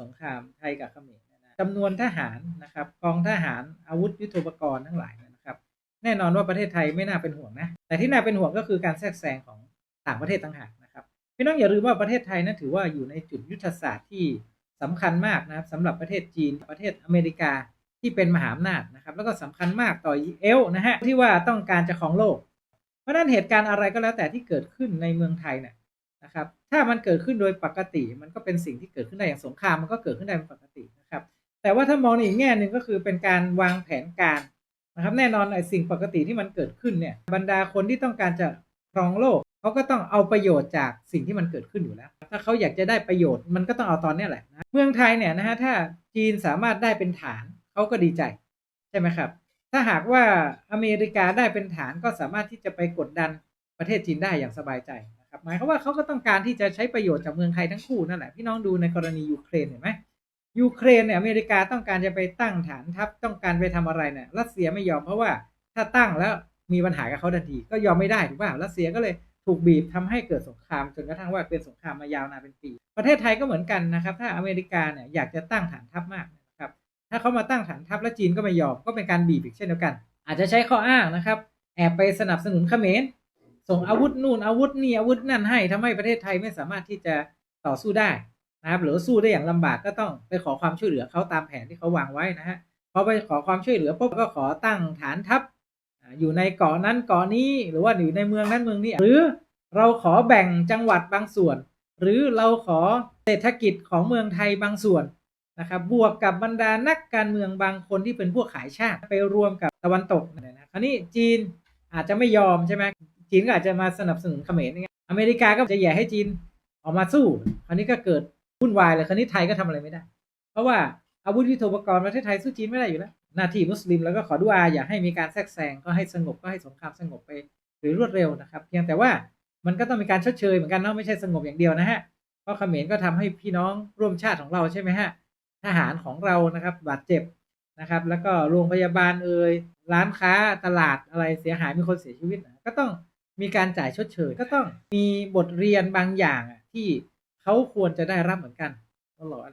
สงครามไทยกับเขมรจำนวนทหารนะครับกองทหารอาวุธยุทโธปกรณ์ทั้งหลายนะครับ แน่นอนว่าประเทศไทยไม่น่าเป็นห่วงนะ แต่ที่น่าเป็นห่วงก็คือการแทรกแซงของต่างประเทศต่างหากนะครับพี่น้องอย่าลืมว่าประเทศไทยนั้นถือว่าอยู่ในจุดยุทธศาสตร์ที่สำคัญมากนะครับสำหรับประเทศจีนประเทศอเมริกาที่เป็นมหาอำนาจนะครับแล้วก็สำคัญมากต่อเอลนะฮะที่ว่าต้องการจะครองโลก เพราะฉะนั้นเหตุการณ์อะไรก็แล้วแต่ที่เกิดขึ้นในเมืองไทยเนี่ย นะครับ ถ้ามันเกิดขึ้นโดยปกติมันก็เป็นสิ่งที่เกิดขึ้นได้อย่างสงครามมันก็เกิดขึ้นได้เป็นปกตินะครับ แต่ว่าถ้ามองในอีกแง่หนึ่งก็คือเป็นการวางแผนการนะครับแน่นอนไอ้สิ่งปกติที่มันเกิดขึ้นเนี่ยบรรดาคนที่ต้องการจะครองโลกเขาก็ต้องเอาประโยชน์จากสิ่งที่มันเกิดขึ้นอยู่แล้ว ถ้าเขาอยากจะได้ประโยชน์มันก็ต้องเอาตอนนี้แหละนะเมืองไทยเนี่ยนะฮะถ้าจีนสามารถได้เป็นฐานเขาก็ดีใจใช่ไหมครับ ถ้าหากว่าอเมริกาได้เป็นฐานก็สามารถที่จะไปกดดันประเทศจีนได้อย่างสบายใจ ครับหมายความว่าเขาก็ต้องการที่จะใช้ประโยชน์จากเมืองไทยทั้งคู่นั่นแหละพี่น้องดูในกรณียูเครนเห็นไหมยูเครนเนี่ยอเมริกาต้องการจะไปตั้งฐานทัพต้องการไปทำอะไรเนี่ยรัสเซียไม่ยอมเพราะว่าถ้าตั้งแล้วมีปัญหากับเขาทันทีก็ยอมไม่ได้ถูกป่ะรัสเซียก็เลยถูกบีบทำให้เกิดสงครามจนกระทั่งว่าเป็นสงครามมายาวนานเป็นปี ประเทศไทยก็เหมือนกันนะครับ ถ้าอเมริกาเนี่ยอยากจะตั้งฐานทัพมากนะครับถ้าเขามาตั้งฐานทัพแล้วจีนก็ไม่ยอมก็เป็นการบีบอีกเช่นเดียวกัน อาจจะใช้ข้ออ้างนะครับ แอบไปสนับสนุนเขมร ส่งอาวุธนู่นอาวุธนี่อาวุธนั่นให้ทำให้ประเทศไทยไม่สามารถที่จะต่อสู้ได้นะครับหรือสู้ได้อย่างลำบากก็ต้องไปขอความช่วยเหลือเขาตามแผนที่เขาวางไว้นะฮะพอไปขอความช่วยเหลือปุ๊บก็ขอตั้งฐานทัพอยู่ในเกาะนั้นเกาะนี้หรือว่าอยู่ในเมืองนั้นเมืองนี้ หรือเราขอแบ่งจังหวัดบางส่วน หรือเราขอเศรษฐกิจของเมืองไทยบางส่วนนะครับบวกกับบรรดานักการเมืองบางคนที่เป็นพวกขายชาติไปรวมกับตะวันตกเนี่ยนะคราวนี้จีนอาจจะไม่ยอมใช่ไหม จีนก็อาจจะมาสนับสนุนเขมรเงี้ยอเมริกาก็จะแย่ให้จีนออกมาสู้ คราวนี้ก็เกิดวุ่นวายเลย คราวนี้ไทยก็ทำอะไรไม่ได้ เพราะว่าอาวุธยุทโธปกรณ์ประเทศไทยสู้จีนไม่ได้อยู่แล้ว หน้าที่มุสลิมแล้วก็ขอดุอาอย่าให้มีการแทรกแซงก็ให้สงบก็ให้สงครามสงบไปหรือรวดเร็วนะครับ เพียงแต่ว่ามันก็ต้องมีการชดเชยเหมือนกันเนาะไม่ใช่สงบอย่างเดียวนะฮะ เพราะเขมรก็ทำให้พี่น้องร่วมชาติของเราใช่ไหมฮะ ทหารของเรานะครับบาดเจ็บนะครับ แล้วก็โรงพยาบาลเอ่ยร้านค้าตลาดอะไรเสียหายมีคนเสียชีวิตนะก็ต้อง มีการจ่ายชดเชยก็ต้องมีบทเรียนบางอย่างที่เขาควรจะได้รับเหมือนกันตลอด